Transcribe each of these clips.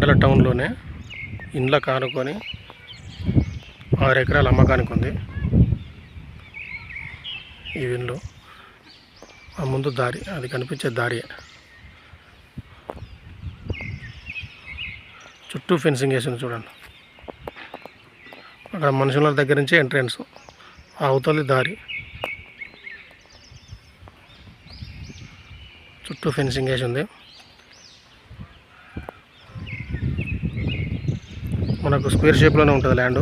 మండల టౌన్లోనే ఇండ్ల కానుకొని ఆరు ఎకరాల అమ్మకానికి ఉంది ఈ ఇల్లు ఆ ముందు దారి అది కనిపించే దారి. చుట్టూ ఫెన్సింగ్ వేసింది చూడండి. అక్కడ మనుషుల దగ్గర నుంచి ఎంట్రన్స్. అవతలి దారి. చుట్టూ ఫెన్సింగ్ వేసి ఉంది మనకు స్క్వేర్ షేప్లోనే ఉంటుంది land.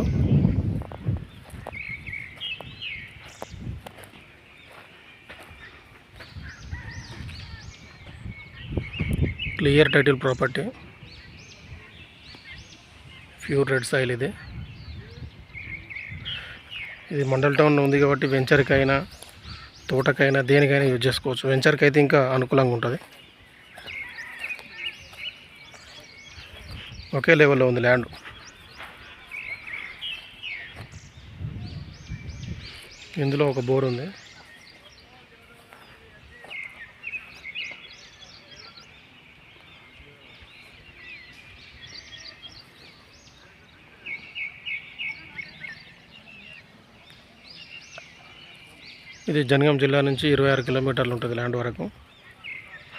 Clear title property. Pure red soil ఇది. ఇది మండల్ టౌన్లో ఉంది కాబట్టి వెంచర్కి అయినా తోటకైనా దేనికైనా యూజ్ చేసుకోవచ్చు. వెంచర్కి అయితే ఇంకా అనుకూలంగా ఉంటుంది. ఒకే లెవెల్లో ఉంది ల్యాండ్. ఇందులో ఒక బోర్ ఉంది. ఇది జనగాం జిల్లా నుంచి ఇరవై ఆరు కిలోమీటర్లు ఉంటుంది ల్యాండ్ వరకు.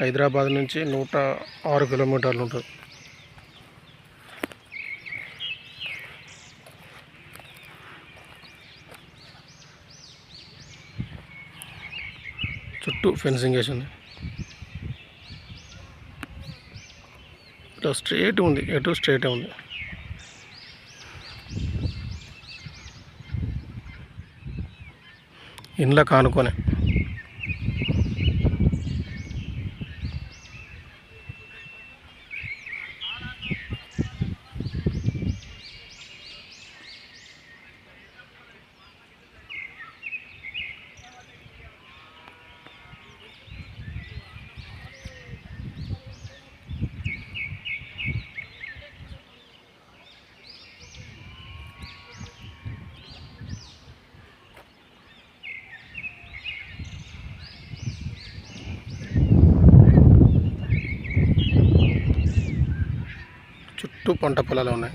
హైదరాబాద్ నుంచి నూట ఆరు కిలోమీటర్లు ఉంటుంది. చుట్టూ ఫెన్సింగ్ వేసి ఉంది. ఇట్లా స్ట్రేట్ ఉంది ఎటు స్ట్రేట్ ఉంది. ఇండ్ల కానుకొని. చుట్టూ పంట పొలాలు ఉన్నాయి.